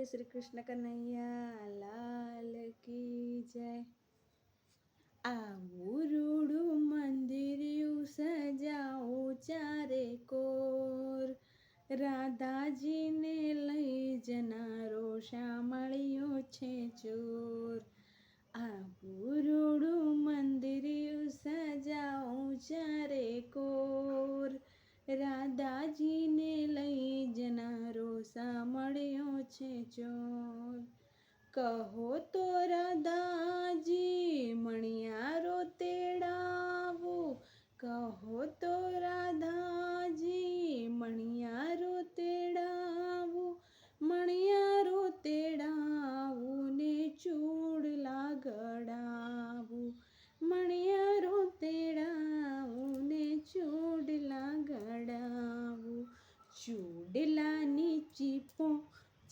બોલીએ શ્રી કૃષ્ણ કનૈયા લાલ કી જય આવું રૂડું મંદિરિયું સજાવો ચારે કોર રાધાજીને લઈ જનારો શામળિયો છે ચોર આવું સાંભળ્યો છે ચોર. કહો તો રાધાજી મણિયારો તેડાવો. કહો તો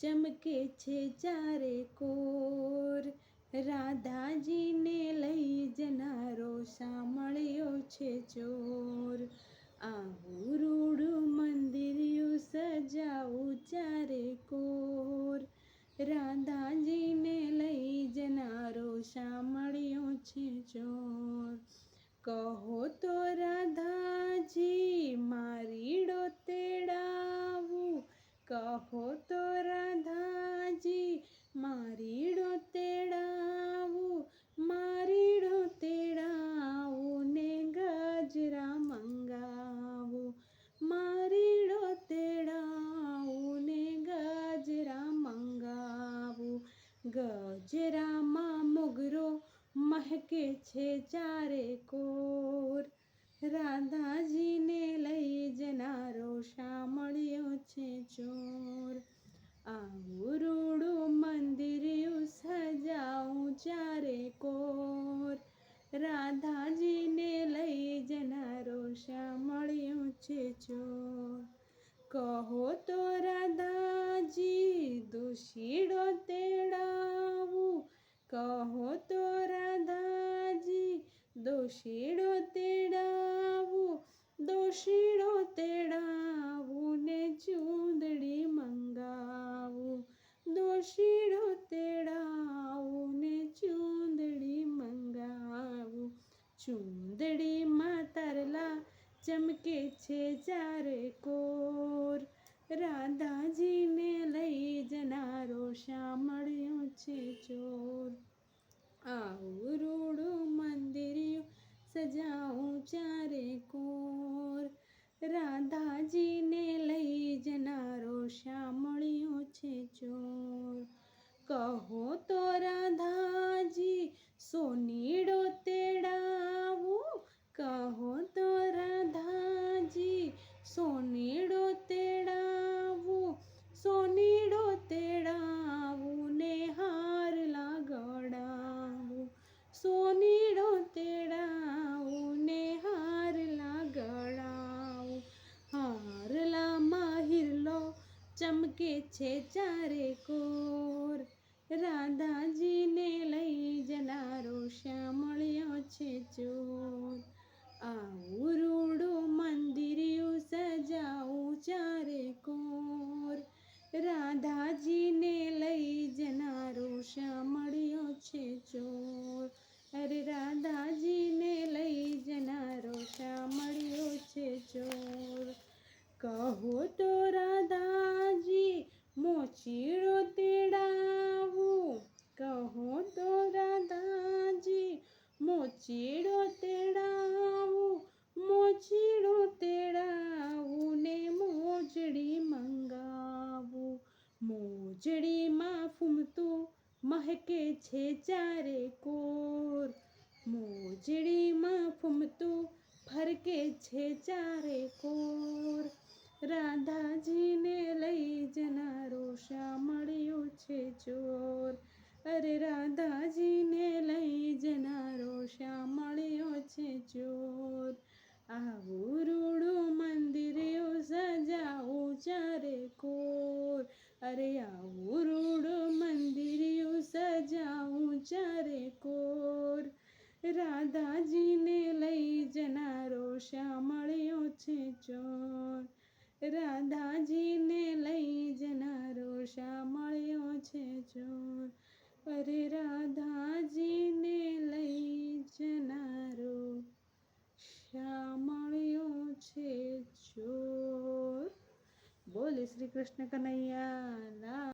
ચમકે છે ચારે કોર. રાધાજીને લઈ જનારો સાંભળ્યો છે ચોર. આવું રૂડું મંદિરિયું સજાવું ચારે કોર. રાધાજીને લઈ જનારો સાંભળ્યો છે ચોર. કહો તો રાધાજી, મારીડો તેડાવું. કહો તો રાધાજી, મારીડો તેડાવું મારીડો તેડાવું, ને ગજરા મંગાવું. મારીડો તેડાવું, ને ગજરા મંગાવું. ગજરામાં મોગરો મહેકે છે ચારે કોર. રાધાજીને લઈ જનારો શામળ્યો છે ચોર. આવું રૂડું મંદિરિયું સજાવું ચારે કોર. રાધાજીને લઈ જનારો શામળ્યો છે ચોર. કહો તો રાધાજી, દુષીડો તેડાવું. કહો તો રાધાજી, દોષીડો ચૂંદડીમાં તરલા ચમકે છે ચારે કોર. રાધાજીને લઈ જનારો શામળ્યો છે ચોર. આવું રૂડું મંદિરિયું સજાવું ચારે કોર. રાધાજીને લઈ જનારો શામળ્યો છે ચોર. કહો તો રાધાજી સોનીડો ચમકે છે ચારે કોર? રાધાજીને લઈ જનારો શ્યામળ્યો છે ચોર. આવું રૂડું મંદિરિયું સજાવું ચારે કોર. રાધાજીને લઈ જનારો શ્યામળ્યો છે ચોર અરે રાધાજીને લઈ જનારો શ્યામળ્યો છે ચોર કહો તો રાધાજી મોચીડો તેડાવું, કહો તો રાધાજી મોચીડો તેડાવું મોચીડો તેડાવું, ને મોજડી મંગાવું. મોજડીમાં ફૂમતું મહકે છે ચારે કોર. મોજડીમાં ફૂમતું ફરકે છે ચારે કોર. છે આવું રૂડું મંદિરિયું સજાવું ચારે કોર. અરે આવું રૂડું મંદિરિયું સજાવું ચારે કોર. રાધાજીને લઈ જનારો શ્યામળ્યો છે ચોર. રાધાજીને લઈ જનારો શા મળ્યો છે ચોર. અરે, રાધાજીને લઈ જનારો શા મળ્યો છે ચોર બોલે શ્રી કૃષ્ણ કનૈયા